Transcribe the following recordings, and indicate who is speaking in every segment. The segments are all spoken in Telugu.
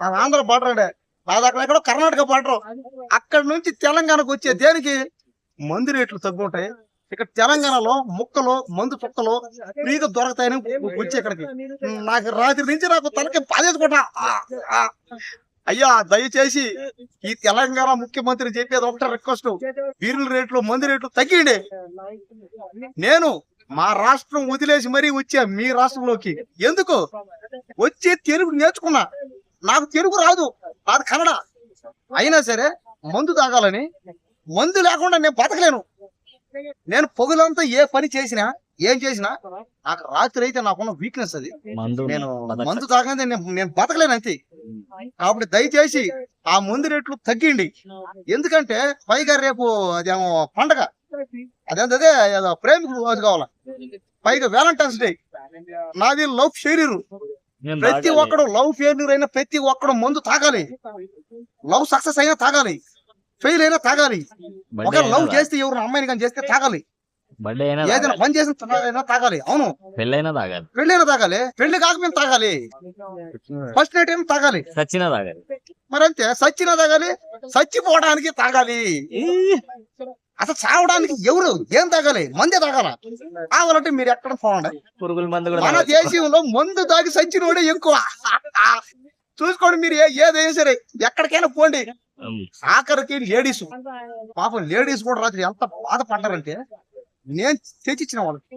Speaker 1: మన ఆంధ్ర బార్డర్ అంటే అది అక్కడెక్కడో కర్ణాటక బార్డర్ అక్కడ నుంచి తెలంగాణకు వచ్చే దేనికి మందు రేట్లు తగ్గుంటాయి. ఇక్కడ తెలంగాణలో ముక్కలు మందు చుక్కలు ఫ్రీగా దొరకతాయని వచ్చి ఇక్కడికి. నాకు రాత్రి నుంచి నాకు తనకి బాధేసుకుంటా ఆ, ఆ. అయ్యా దయచేసి ఈ తెలంగాణ ముఖ్యమంత్రి చెప్పేది ఒకటే రిక్వెస్ట్ బీరుల రేట్లు మందు రేట్లు తగ్గిండి. నేను మా రాష్ట్రం వదిలేసి మరీ వచ్చా మీ రాష్ట్రంలోకి. ఎందుకు? వచ్చి తెలుగు నేర్చుకున్నా. నాకు తెలుగు రాదు. నాది కన్నడ. అయినా సరే మందు తాగాలని మందు లేకుండా నేను బతకలేను. నేను పొగులంతా ఏ పని చేసినా ఏం చేసినా నాకు రాత్రి అయితే నాకున్న వీక్నెస్ అది.
Speaker 2: మందు
Speaker 1: నేను మందు తాగందే నేను బతకలేను అంతే. కాబట్టి దయచేసి ఆ మందు రేట్లు తగ్గిండి. ఎందుకంటే పైగా రేపు అదేమో పండగ. అదేంటదే ఏదో ప్రేమికులు రోజు కావాల. పైగా వ్యాలంటైన్స్ డే నాది లవ్
Speaker 2: నేను
Speaker 1: ప్రతి. ఒక్కడు లవ్ ఫెయిల్యూర్ అయినా ప్రతి ఒక్కడు మందు తాగాలి. లవ్ సక్సెస్ అయినా తాగాలి. ఫెయిల్ అయినా తాగాలి. ఒక లవ్ చేస్తే ఎవరు అమ్మాయిని కానీ చేస్తే తాగాలి. ఏదైనా. పని చేసిన తాగాలి. అవును.
Speaker 2: పెళ్ళైనా తాగాలి.
Speaker 1: పెళ్ళైనా తాగాలి. పెళ్ళి కాకపోయినా తాగాలి. ఫస్ట్ నైట్ అయినా తాగాలి?
Speaker 2: సచ్చినా తాగాలి.
Speaker 1: మరి అంతే సచ్చినా తాగాలి. చచ్చిపోవడానికి తాగాలి. అసలు చావడానికి ఎవరు? ఏం తాగాలి? మందే తాగాల? కావాలంటే మీరు ఎక్కడ పోండి
Speaker 2: పురుగుల మందు
Speaker 1: మన. దేశంలో మందు తాగి సచ్చినోడే ఎక్కువ. చూసుకోండి మీరు ఏదైనా సరే ఎక్కడికైనా పోండి. ఆఖరికి లేడీస్. పాపం లేడీస్ కూడా రాత్రి ఎంత బాధపడ్డారంటే నేను తెచ్చిచ్చిన వాళ్ళకి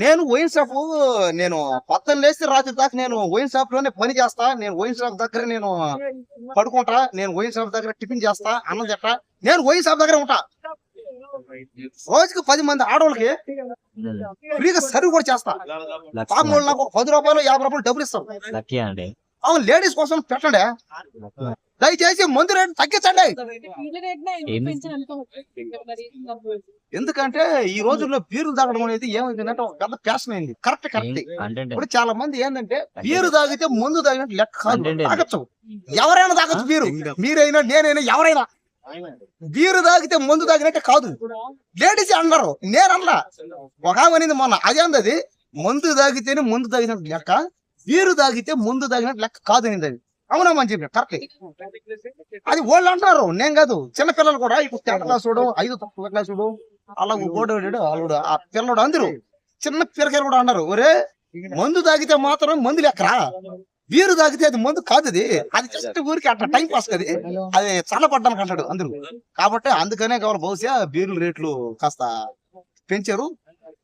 Speaker 1: నేను వైన్ షాప్ నేను పక్కన లేస్తే రాత్రి దాకా నేను వైన్ షాప్లోనే పని చేస్తా నేను వైన్ షాప్ దగ్గర నేను పడుకుంటా నేను వైన్ షాప్ దగ్గర టిఫిన్ చేస్తా అన్నం తింటా. నేను వైన్ షాప్ దగ్గర ఉంటా. రోజుకి పది మంది ఆడవాళ్ళకి ఫ్రీగా సర్వ్ కూడా చేస్తా. పాపం వాళ్ళు నాకు పది రూపాయలు యాభై రూపాయలు డబ్బులు
Speaker 2: అండి.
Speaker 1: అవును లేడీస్ కోసం పెట్టండి. దయచేసి మందు రేటు తగ్గించండి. ఎందుకంటే ఈ రోజుల్లో బీరు తాగడం అనేది ఏమైందంటే ఒక పెద్ద ఫ్యాషన్ అయింది. కరెక్ట్ కరెక్ట్
Speaker 2: అంటే
Speaker 1: ఇప్పుడు చాలా మంది ఏంటంటే బీరు తాగితే మందు తాగినట్టు లెక్క
Speaker 2: అంటే
Speaker 1: తాగొచ్చు. ఎవరైనా తాగొచ్చు బీరు. మీరైనా నేనైనా ఎవరైనా. బీరు తాగితే మందు తాగినట్టే కాదు. లేడీస్ అన్నారు నేను అనలా. ఒక ఆమె మొన్న అదేంది అది మందు తాగితేనే మందు తాగినట్టు లెక్క బీరు తాగితే మందు తాగినట్టు లెక్క కాదు అనింది అది. అవునమ్మని చెప్పి కరెక్ట్ అది వాళ్ళు అంటారు నేను కాదు చిన్న పిల్లలు కూడా ఇప్పుడు టెన్త్ క్లాస్ చూడు ఐదు తక్కువ క్లాస్ చూడు అలా ఓడోడు అల్లుడు ఆ పిల్లడు అందరూ చిన్న పిల్లకాయలు కూడా అన్నారు ఒరే మందు తాగితే మాత్రం మందు లెక్కరా? బీరు తాగితే అది మందు కాదు అది అది జస్ట్ ఊరికి అట్లా టైం పాస్ కది. అది చల్లపడ్డానికి అంటాడు అందరూ. కాబట్టి అందుకనే కావాలి బహుశా బీరుల రేట్లు కాస్త పెంచారు.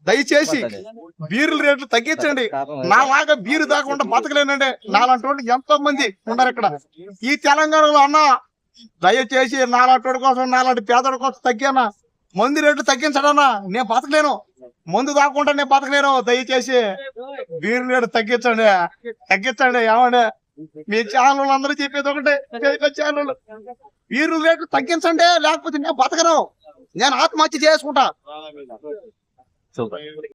Speaker 1: దయచేసి బీరుల రేట్లు తగ్గించండి. నాలాగా బీరు తాగకుండా బతకలేనండి నాలాంటి వాళ్ళు ఎంతో మంది ఉన్నారు ఇక్కడ. ఈ తెలంగాణలో అన్న దయచేసి నాలాంటి కోసం నాలాంటి పేదల కోసం తగ్గానా? మందు రేట్లు తగ్గించడన్నా? నేను బతకలేను. మందు తాగకుండా నేను బతకలేను దయచేసి బీరు రేటు తగ్గించండి తగ్గించండి ఏమండి? మీ ఛానల్ అందరూ చెప్పేది ఒకటే ఛానల్ బీరు రేట్లు తగ్గించండి లేకపోతే నేను బతకను. నేను ఆత్మహత్య చేసుకుంటా.